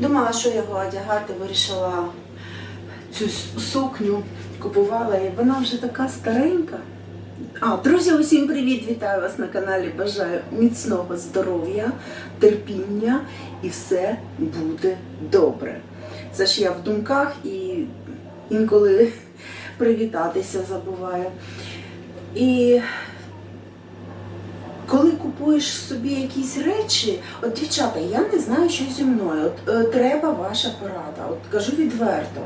Думала, що його одягати, вирішила цю сукню, купувала, і вона вже така старенька. А, друзі, усім привіт! Вітаю вас на каналі. Бажаю міцного здоров'я, терпіння і все буде добре. Це ж я в думках і інколи привітатися забуваю. І коли купуєш собі якісь речі, от дівчата, я не знаю, що зі мною. От е, треба ваша порада. От кажу відверто.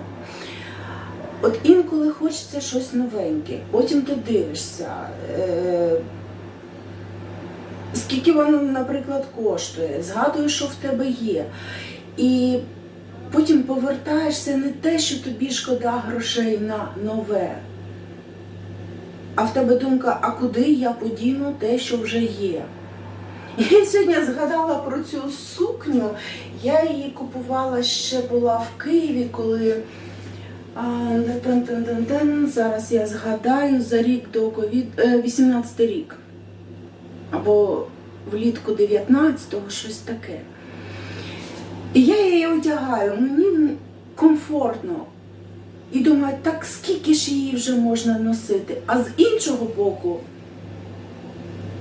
От інколи хочеться щось новеньке, потім ти дивишся, е, скільки воно, наприклад, коштує, згадуєш, що в тебе є. І потім повертаєшся не те, що тобі шкода грошей на нове. А в тебе думка, а куди я подіну те, що вже є? Я сьогодні згадала про цю сукню. Я її купувала ще була в Києві, коли зараз я згадаю за рік до ковід, е, 18 рік. Або влітку 19-го, щось таке. І я її одягаю, мені комфортно. І думаю, так скільки ж її вже можна носити? А з іншого боку,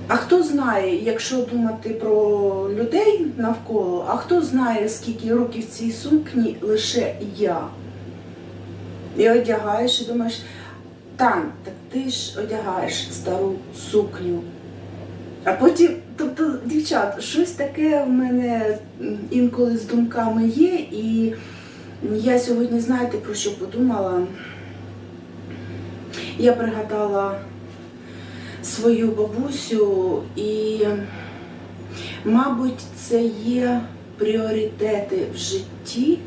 а хто знає, якщо думати про людей навколо, а хто знає, скільки років цій сукні лише я. І одягаєш і думаєш, Тань, так ти ж одягаєш стару сукню. А потім, тобто, дівчат, щось таке в мене інколи з думками є, і я сьогодні, знаєте, про що подумала? Я пригадала свою бабусю, і, мабуть, це є пріоритети в житті,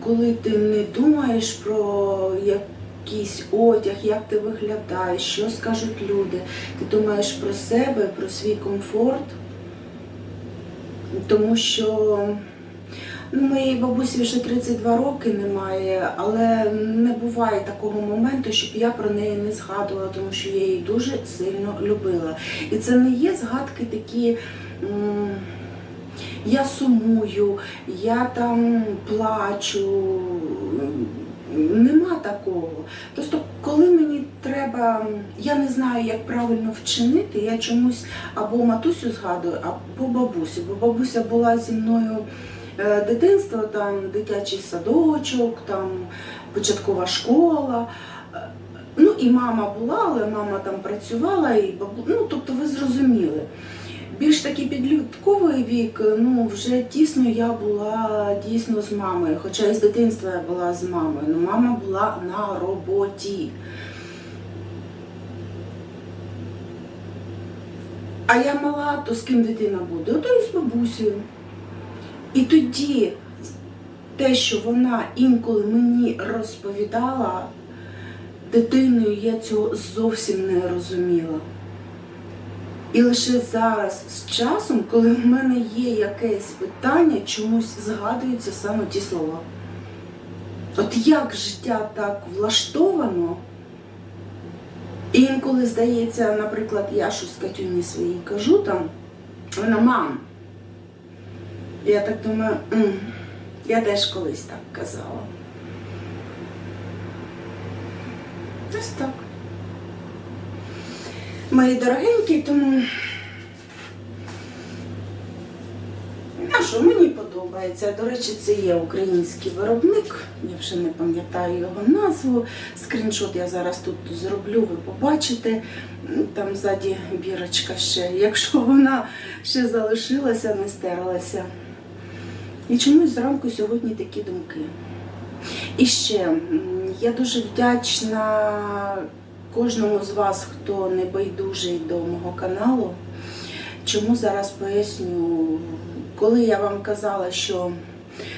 коли ти не думаєш про якийсь одяг, як ти виглядаєш, що скажуть люди. Ти думаєш про себе, про свій комфорт, тому що Ну, моєї бабусі вже 32 роки немає, але не буває такого моменту, щоб я про неї не згадувала, тому що я її дуже сильно любила. І це не є згадки такі. Я сумую, я там плачу. Нема такого. Просто коли мені треба, я не знаю, як правильно вчинити, я чомусь або матусю згадую, або бабусю. Бо бабуся була зі мною е, дитинство, там дитячий садочок, там початкова школа. Е, Ну і мама була, але мама там працювала, і бабу... ну тобто ви зрозуміли. Більш такий підлітковий вік, ну вже тісно я була дійсно з мамою. Хоча і з дитинства я була з мамою, але мама була на роботі. А я мала, то з ким дитина буде? Ото і з бабусею. І тоді те, що вона інколи мені розповідала, дитиною я цього зовсім не розуміла. І лише зараз, з часом, коли в мене є якесь питання, чомусь згадуються саме ті слова. От як життя так влаштовано, інколи здається, наприклад, я щось Катюні своїй кажу там, вона мам. Я так думаю, «М, я теж колись так казала. Ось так. Мої дорогенькі, тому. А що мені подобається. До речі, це є український виробник. Я вже не пам'ятаю його назву. Скріншот я зараз тут зроблю, ви побачите. Там ззаді бірочка ще, якщо вона ще залишилася, не стерлася. І чомусь зранку сьогодні такі думки. І ще я дуже вдячна кожному з вас, хто не байдужий до мого каналу. Чому зараз поясню, коли я вам казала, що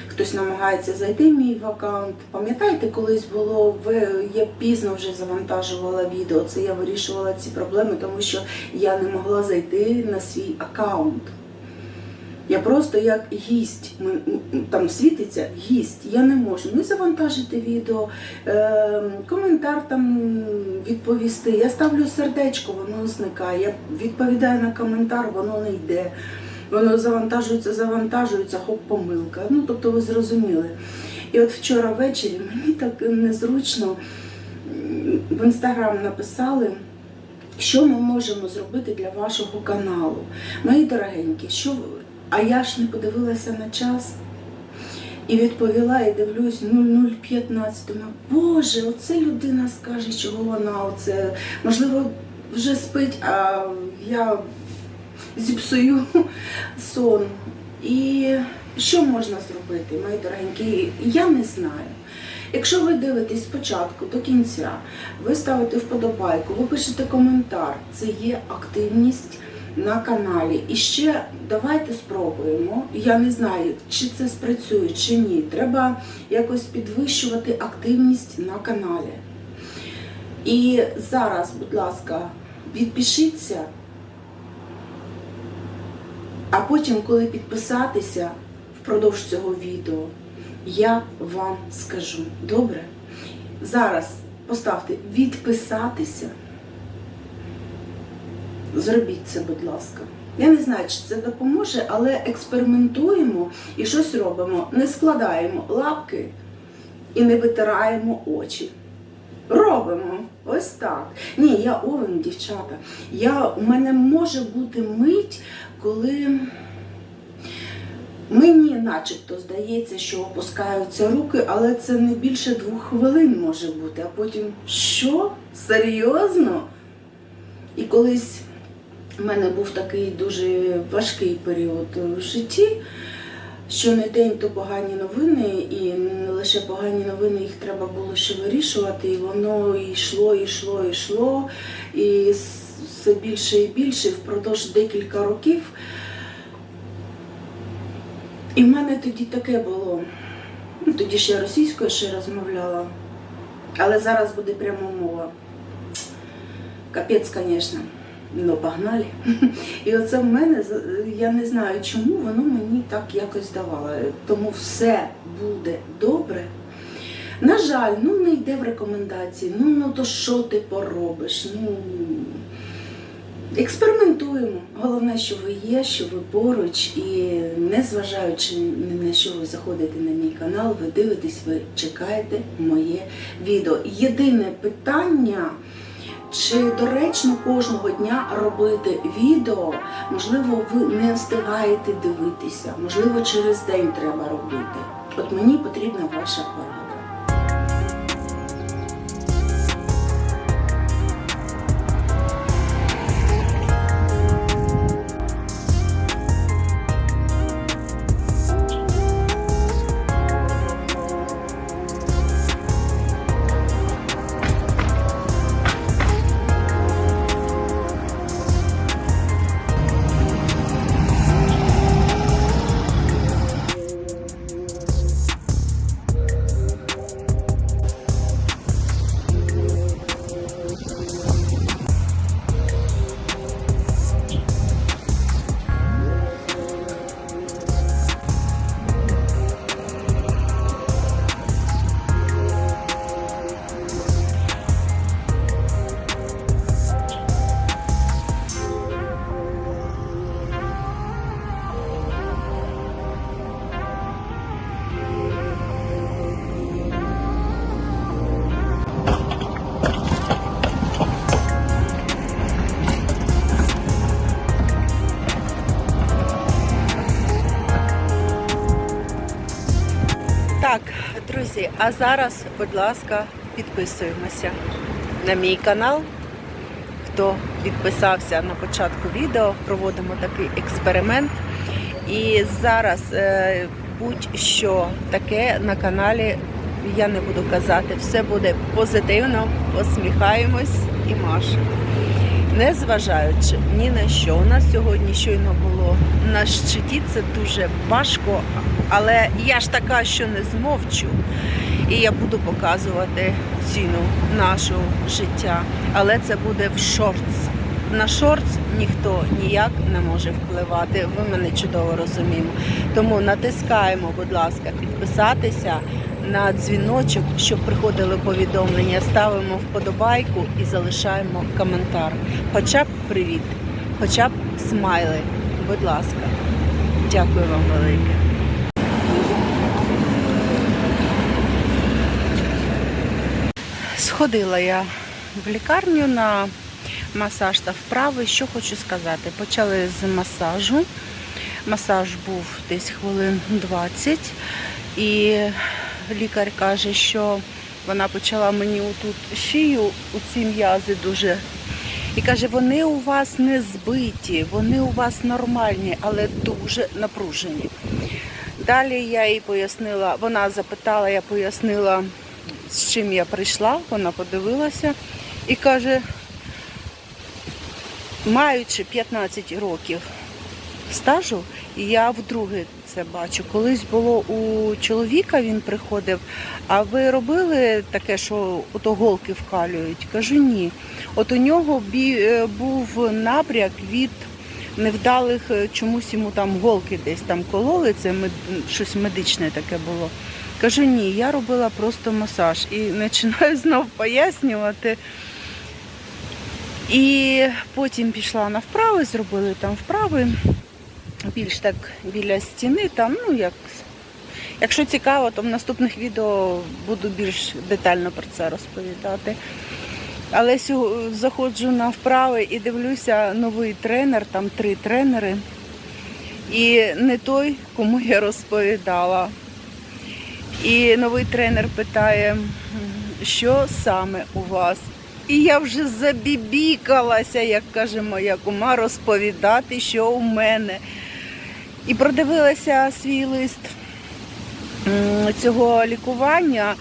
хтось намагається зайти в мій аккаунт, пам'ятаєте, колись було, я пізно вже завантажувала відео, це я вирішувала ці проблеми, тому що я не могла зайти на свій аккаунт. Я просто як гість, там світиться гість, я не можу не завантажити відео, е, коментар там відповісти. Я ставлю сердечко, воно зникає. Я відповідаю на коментар, воно не йде. Воно завантажується, завантажується, хоп, помилка. Ну, тобто ви зрозуміли. І от вчора ввечері мені так незручно в інстаграм написали, що ми можемо зробити для вашого каналу. Мої дорогенькі, що а я ж не подивилася на час. І відповіла, і дивлюсь 0015. Думаю, Боже, оце людина скаже, чого вона оце. Можливо, вже спить, а я зіпсую сон. І що можна зробити, мої дорогенькі? Я не знаю. Якщо ви дивитесь спочатку до кінця, ви ставите вподобайку, ви пишете коментар, це є активність на каналі. І ще давайте спробуємо. Я не знаю, чи це спрацює, чи ні. Треба якось підвищувати активність на каналі. І зараз, будь ласка, підпишіться. А потім, коли підписатися впродовж цього відео, я вам скажу. Добре? Зараз поставте відписатися. Зробіть це, будь ласка. Я не знаю, чи це допоможе, але експериментуємо і щось робимо. Не складаємо лапки і не витираємо очі. Робимо ось так. Ні, я овен, дівчата. Я, у мене може бути мить, коли мені начебто здається, що опускаються руки, але це не більше двох хвилин може бути. А потім що? Серйозно? І колись в мене був такий дуже важкий період в житті. Що не день, то погані новини, і не лише погані новини, їх треба було ще вирішувати, і воно йшло, йшло, йшло, і все більше і більше впродовж декілька років. І в мене тоді таке було. Ну, тоді я російською ще розмовляла, але зараз буде пряма мова. Капець, звісно. Ну, погнали. І оце в мене, я не знаю чому, воно мені так якось давало. Тому все буде добре. На жаль, ну не йде в рекомендації. Ну, ну то що ти поробиш? Ну, експериментуємо. Головне, що ви є, що ви поруч, і не зважаючи ні на що ви заходите на мій канал, ви дивитесь, ви чекаєте моє відео. Єдине питання. Чи доречно кожного дня робити відео? Можливо, ви не встигаєте дивитися, можливо, через день треба робити. От мені потрібна ваша порада. Так, друзі, а зараз, будь ласка, підписуємося на мій канал. Хто підписався на початку відео, проводимо такий експеримент. І зараз е, будь-що таке на каналі я не буду казати. Все буде позитивно, посміхаємось і машемо. Незважаючи ні на що, у нас сьогодні щойно було на щиті, це дуже важко, але я ж така, що не змовчу. І я буду показувати ціну нашого життя. Але це буде в шортс. На шортс ніхто ніяк не може впливати. Ви мене чудово розуміємо. Тому натискаємо, будь ласка, підписатися на дзвіночок, щоб приходили повідомлення, ставимо вподобайку і залишаємо коментар. Хоча б привіт, хоча б смайли. Будь ласка. Дякую вам велике. Сходила я в лікарню на масаж та вправи. Що хочу сказати? Почали з масажу. Масаж був десь хвилин 20, і лікар каже, що вона почала мені отут шию, у ці м'язи дуже. І каже, вони у вас не збиті, вони у вас нормальні, але дуже напружені. Далі я їй пояснила, вона запитала, я пояснила, з чим я прийшла, вона подивилася і каже, маючи 15 років стажу, я вдруге це бачу. Колись було у чоловіка, він приходив, а ви робили таке, що ото голки вкалюють? Кажу, ні. От у нього е, був набряк від невдалих е, чомусь йому там голки десь там кололи, це мед... щось медичне таке було. Кажу, ні, я робила просто масаж і починаю знов пояснювати. І потім пішла на вправи, зробили там вправи, більш так біля стіни, там, ну як. Якщо цікаво, то в наступних відео буду більш детально про це розповідати. Але заходжу на вправи і дивлюся новий тренер, там три тренери. І не той, кому я розповідала. І новий тренер питає, що саме у вас? І я вже забібікалася, як каже моя кума, розповідати, що у мене. І продивилася свій лист цього лікування.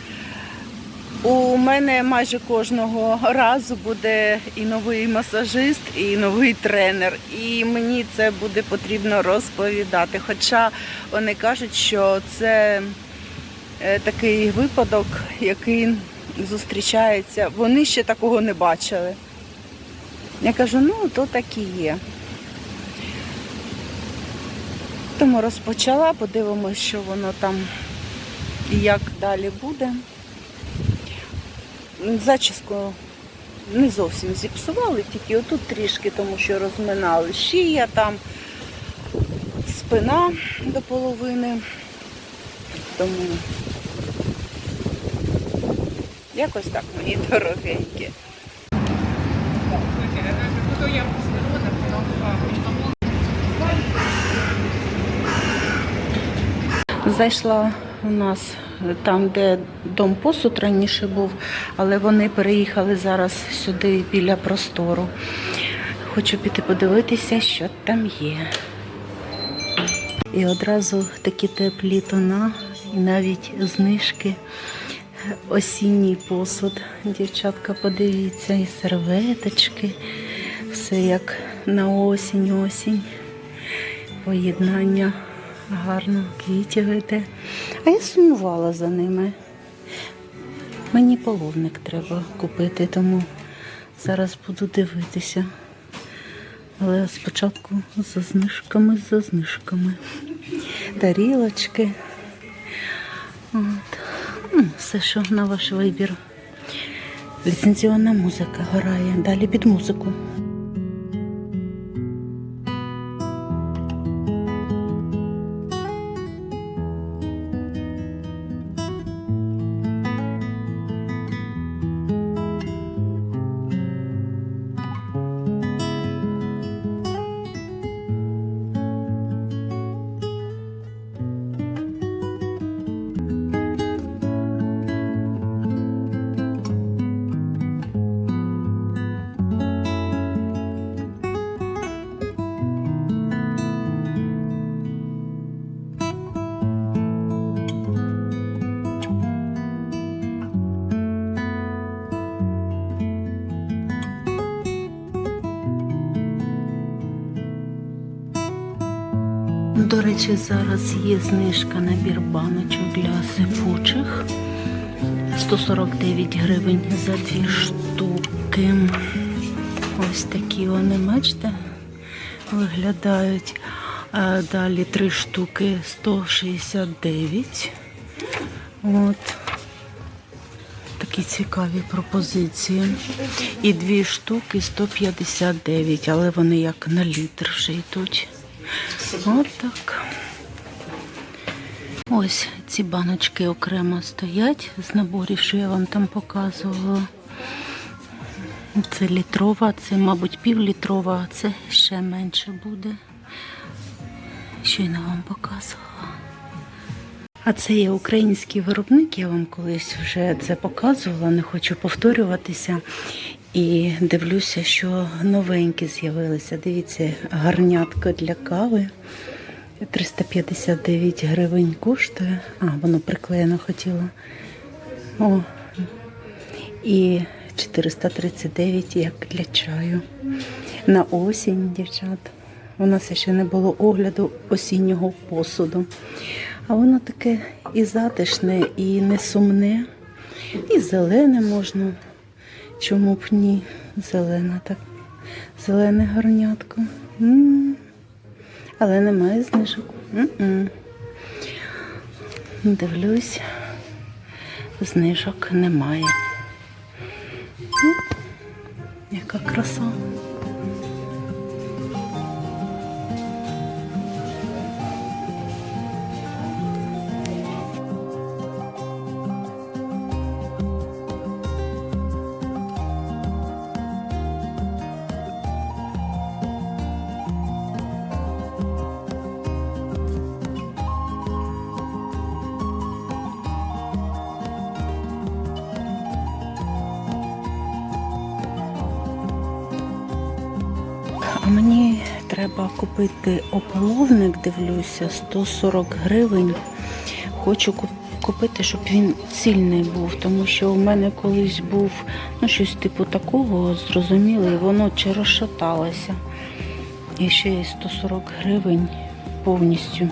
У мене майже кожного разу буде і новий масажист, і новий тренер. І мені це буде потрібно розповідати. Хоча вони кажуть, що це е, такий випадок, який зустрічається. Вони ще такого не бачили. Я кажу, ну то так і є. Тому розпочала, подивимось, що воно там і як далі буде. Зачіску не зовсім зіпсували, тільки отут трішки, тому що розминали шия, там спина до половини. Тому якось так мої дорогенькі. Зайшла у нас там, де дом посуд раніше був, але вони переїхали зараз сюди біля простору. Хочу піти подивитися, що там є. І одразу такі теплі тона, і навіть знижки. Осінній посуд. Дівчатка, подивіться, і серветочки. Все як на осінь, осінь. Поєднання гарно, квітів іде. А я сумувала за ними. Мені половник треба купити, тому зараз буду дивитися. Але спочатку за знижками, за знижками. Тарілочки. От. Все, що на ваш вибір. Ліцензіонна музика грає. Далі під музику. До речі, зараз є знижка набір баночок для сипучих. 149 гривень за дві штуки. Ось такі вони, бачите, виглядають. Далі три штуки 169. От. Такі цікаві пропозиції. І дві штуки 159, але вони як на літр вже йдуть. От так. Ось ці баночки окремо стоять з наборів, що я вам там показувала. Це літрова, це, мабуть, півлітрова, а це ще менше буде. Щойно вам показувала. А це є український виробник, я вам колись вже це показувала, не хочу повторюватися. І дивлюся, що новенькі з'явилися. Дивіться, гарнятка для кави. 359 гривень коштує. А, воно приклеєно хотіло. О. І 439 як для чаю. На осінь, дівчат. У нас ще не було огляду осіннього посуду. А воно таке і затишне, і не сумне, і зелене можна. Чому б ні? Зелена так. Зелене горнятко. Але немає знижок. Дивлюсь, знижок немає. Яка краса. Мені треба купити ополовник, дивлюся, 140 гривень. Хочу куп- купити, щоб він цільний був, тому що у мене колись був ну, щось типу такого, зрозуміло, і воно чи розшаталося. І ще й 140 гривень повністю.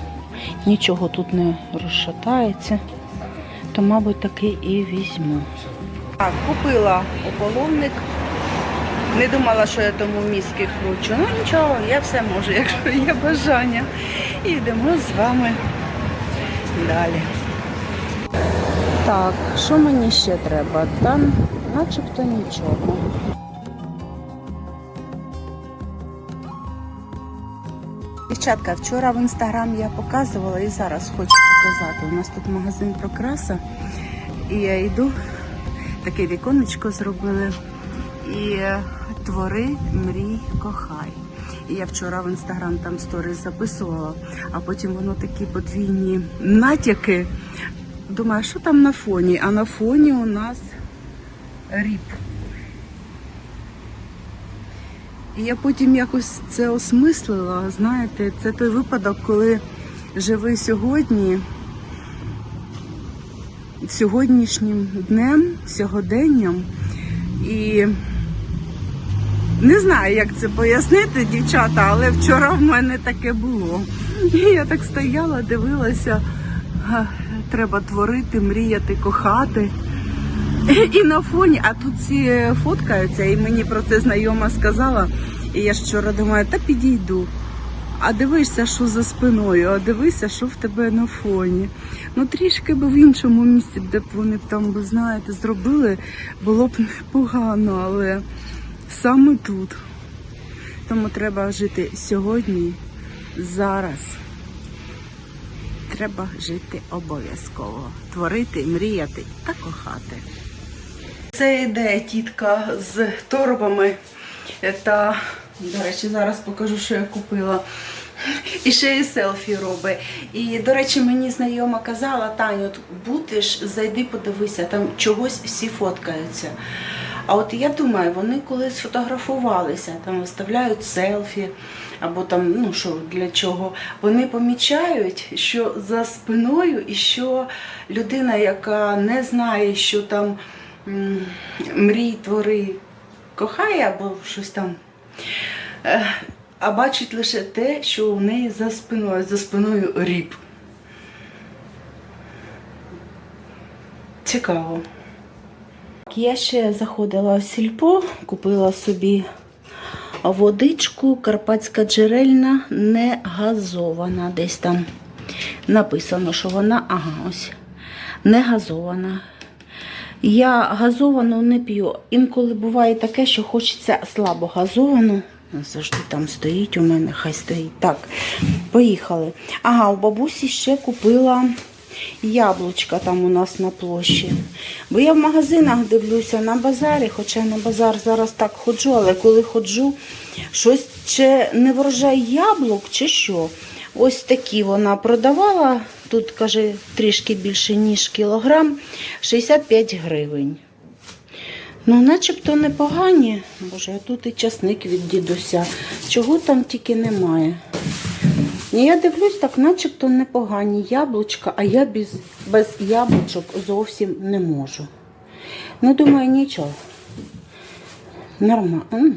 Нічого тут не розшатається, то, мабуть, таки і візьму. Так, купила ополовник. Не думала, що я тому мізки кручу. Ну нічого, я все можу, якщо є бажання. І йдемо з вами далі. Так, що мені ще треба? Там начебто нічого. Дівчатка, вчора в інстаграм я показувала і зараз хочу показати. У нас тут магазин Прокраса. І я йду, таке віконечко зробили. І твори, мрій, кохай. І я вчора в інстаграм там сторіс записувала, а потім воно такі подвійні натяки. Думаю, що там на фоні? А на фоні у нас ріп. І я потім якось це осмислила. Знаєте, це той випадок, коли живи сьогодні, сьогоднішнім днем, сьогоденням. І не знаю, як це пояснити, дівчата, але вчора в мене таке було. І я так стояла, дивилася, треба творити, мріяти, кохати. І на фоні, а тут всі фоткаються, і мені про це знайома сказала. І я вчора думаю, та підійду. А дивишся, що за спиною, а дивися, що в тебе на фоні. Ну трішки би в іншому місці, де б вони б там, ви знаєте, зробили, було б непогано, але саме тут. Тому треба жити сьогодні, зараз. Треба жити обов'язково. Творити, мріяти та кохати. Це йде тітка з торбами. Та, до речі, зараз покажу, що я купила. І ще і селфі робить. І, до речі, мені знайома казала, Таню, будеш, зайди, подивися, там чогось всі фоткаються. А от я думаю, вони коли сфотографувалися, там виставляють селфі, або там, ну що для чого, вони помічають, що за спиною і що людина, яка не знає, що там мрій твори кохає або щось там. е, А бачить лише те, що у неї за спиною, за спиною ріп. Цікаво. Я ще заходила в сільпо, купила собі водичку, карпатська джерельна, не газована. Десь там написано, що вона, ага, ось, не газована. Я газовану не п'ю. Інколи буває таке, що хочеться слабо газовану. Завжди там стоїть у мене, хай стоїть. Так, поїхали. Ага, у бабусі ще купила яблучка там у нас на площі. Бо я в магазинах дивлюся на базарі, хоча на базар зараз так ходжу, але коли ходжу, щось чи не врожай яблук, чи що. Ось такі вона продавала. Тут, каже, трішки більше, ніж кілограм, 65 гривень. Ну, начебто непогані. Боже, а тут і часник від дідуся. Чого там тільки немає. Я дивлюсь, так начебто непогані яблучка, а я без, без яблучок зовсім не можу. Ну, думаю, нічого. Нормально.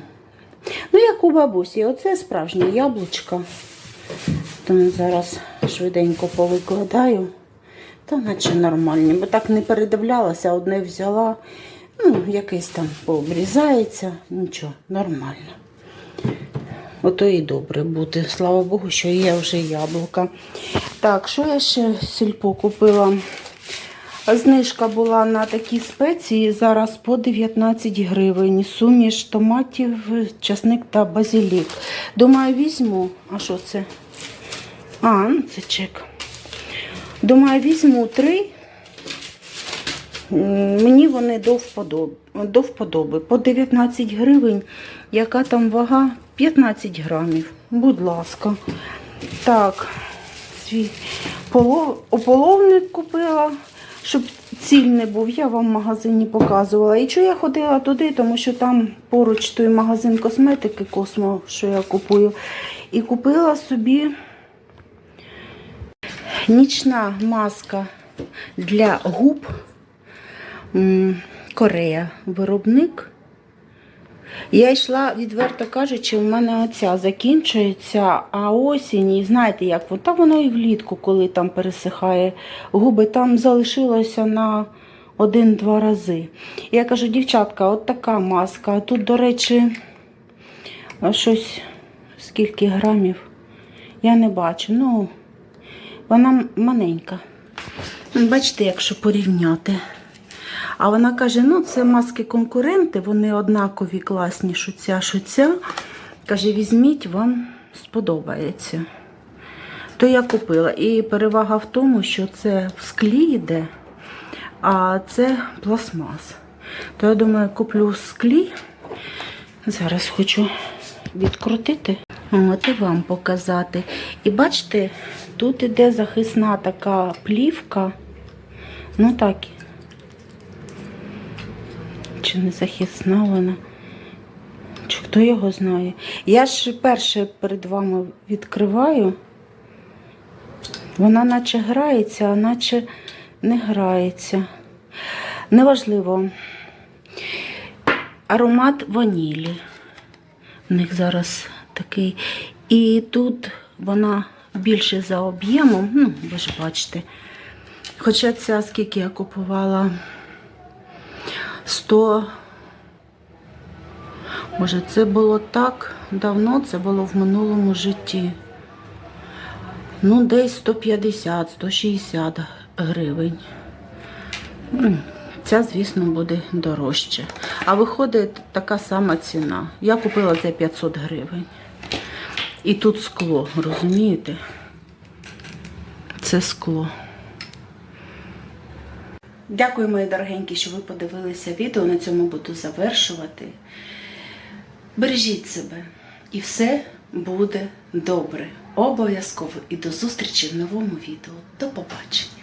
Ну, як у бабусі, оце справжнє яблучко. Тому зараз швиденько повикладаю. Та наче нормальні, бо так не передивлялася, одне взяла. Ну, якийсь там пообрізається, нічого, нормально. Ото і добре бути. Слава Богу, що є вже яблука. Так, що я ще сільпо купила? Знижка була на такі спеції зараз по 19 гривень. Суміш томатів, часник та базилік. Думаю, візьму. А що це? А, ну це чек. Думаю, візьму три. Мені вони до вподоби, до вподоби. По 19 гривень. Яка там вага? 15 грамів. Будь ласка. Так, свій полов... ополовник купила, щоб цільний був. Я вам в магазині показувала. І чого я ходила туди, тому що там поруч той магазин косметики Космо, що я купую. І купила собі нічна маска для губ. Корея виробник. Я йшла, відверто кажучи, у мене оця закінчується, а осінь, і знаєте, як та воно і влітку, коли там пересихає губи, там залишилося на один-два рази. Я кажу, дівчатка, от така маска. Тут, до речі, щось скільки грамів, я не бачу. Ну, вона маленька. Бачите, якщо порівняти. А вона каже: ну, це маски-конкуренти, вони однакові, класні, що ця, що ця. Каже, візьміть, вам сподобається. То я купила. І перевага в тому, що це в склі йде, а це пластмас. То я думаю, куплю склі. Зараз хочу відкрутити. От і вам показати. І бачите, тут іде захисна така плівка. Ну так. Чи не захисна вона? Чи хто його знає? Я ж перше перед вами відкриваю. Вона наче грається, а наче не грається. Неважливо. Аромат ванілі. У них зараз такий. І тут вона більше за об'ємом, ну, ви ж бачите. Хоча ця, скільки я купувала 100. Може, це було так давно, це було в минулому житті. Ну, десь 150-160 гривень. Ця, звісно, буде дорожче. А виходить така сама ціна. Я купила за 500 гривень. І тут скло, розумієте? Це скло. Дякую, мої дорогенькі, що ви подивилися відео. На цьому буду завершувати. Бережіть себе, і все буде добре. Обов'язково. І до зустрічі в новому відео. До побачення.